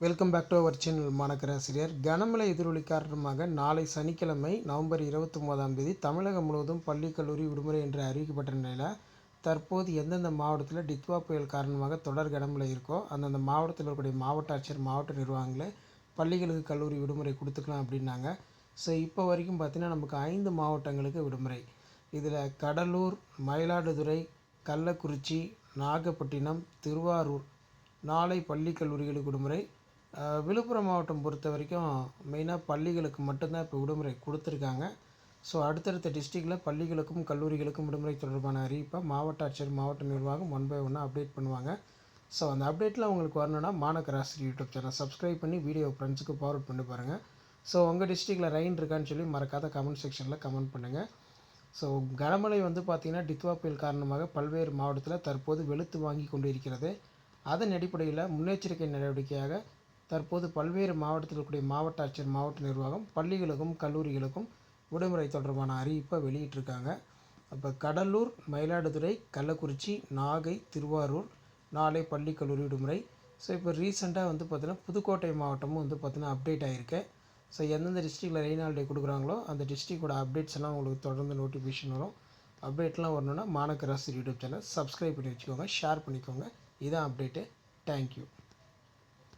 Welcome back to our channel மாநகராசிரியர் கனமழை எதிரொலி காரணமாக நாளை சனிக்கிழமை நவம்பர் இருபத்தி ஒன்பதாம் தேதி தமிழகம் முழுவதும் பள்ளி கல்லூரி விடுமுறை என்று அறிவிக்கப்பட்ட நிலையில் தற்போது எந்தெந்த மாவட்டத்தில் டித்வா புயல் காரணமாக தொடர் கனமழை இருக்கோ அந்தந்த மாவட்டத்தில் இருக்கக்கூடிய மாவட்ட ஆட்சியர் மாவட்ட நிர்வாகங்களே பள்ளிகளுக்கு கல்லூரி விடுமுறை கொடுத்துக்கலாம் அப்படின்னாங்க ஸோ இப்போ வரைக்கும் பார்த்தீங்கன்னா நமக்கு ஐந்து மாவட்டங்களுக்கு விடுமுறை இதில் கடலூர் மயிலாடுதுறை கள்ளக்குறிச்சி நாகப்பட்டினம் திருவாரூர் நாளை பள்ளி கல்லூரிகளுக்கு விடுமுறை விழுப்புரம் மாவட்டம் பொறுத்த வரைக்கும் மெயினாக பள்ளிகளுக்கு மட்டும்தான் இப்போ விடுமுறை கொடுத்துருக்காங்க. ஸோ அடுத்தடுத்த டிஸ்ட்ரிக்டில் பள்ளிகளுக்கும் கல்லூரிகளுக்கும் விடுமுறை தொடர்பான அறிவிப்பை மாவட்ட ஆட்சியர் மாவட்ட நிர்வாகம் ஒன் பை ஒன்னாக அப்டேட் பண்ணுவாங்க. ஸோ அந்த அப்டேட்டில் உங்களுக்கு வரணும்னா மாநகராசிரி யூடியூப் சேனல் சப்ஸ்கிரைப் பண்ணி வீடியோ ஃப்ரெண்ட்ஸுக்கு ஃபார்வர்ட் பண்ணி பாருங்கள் ஸோ உங்கள் டிஸ்ட்ரிக்டில் ரெயின் இருக்கான்னு சொல்லி மறக்காத கமெண்ட் செக்ஷனில் கமெண்ட் பண்ணுங்கள் ஸோ கனமழை வந்து பார்த்திங்கன்னா டித்வா புயல் காரணமாக பல்வேறு மாவட்டத்தில் தற்போது வெளுத்து வாங்கி கொண்டு இருக்கிறது அதன் அடிப்படையில் முன்னெச்சரிக்கை நடவடிக்கையாக தற்போது பல்வேறு மாவட்டத்தில் இருக்கக்கூடிய மாவட்ட ஆட்சியர் மாவட்ட நிர்வாகம் பள்ளிகளுக்கும் கல்லூரிகளுக்கும் விடுமுறை தொடர்பான அறிவிப்பை வெளியிட்டிருக்காங்க. அப்போ கடலூர் மயிலாடுதுறை கள்ளக்குறிச்சி நாகை திருவாரூர் நாளை பள்ளி கல்லூரி விடுமுறை. ஸோ இப்போ ரீசெண்டாக வந்து பார்த்தீங்கன்னா புதுக்கோட்டை மாவட்டமும் வந்து பார்த்தீங்கன்னா அப்டேட் ஆகிருக்கு ஸோ எந்தெந்த டிஸ்ட்ரிக்டில் ரெயின் ஹாலிடே கொடுக்குறாங்களோ அந்த டிஸ்ட்ரிக்டோட அப்டேட்ஸ் எல்லாம் உங்களுக்கு தொடர்ந்து நோட்டிஃபிகேஷன் வரும். அப்டேட்லாம் வரணுன்னா மாநகராசி யூடியூப் சேனல் சப்ஸ்கிரைப் பண்ணி வச்சுக்கோங்க ஷேர் பண்ணிக்கோங்க. இதான் அப்டேட்டு தேங்க்யூ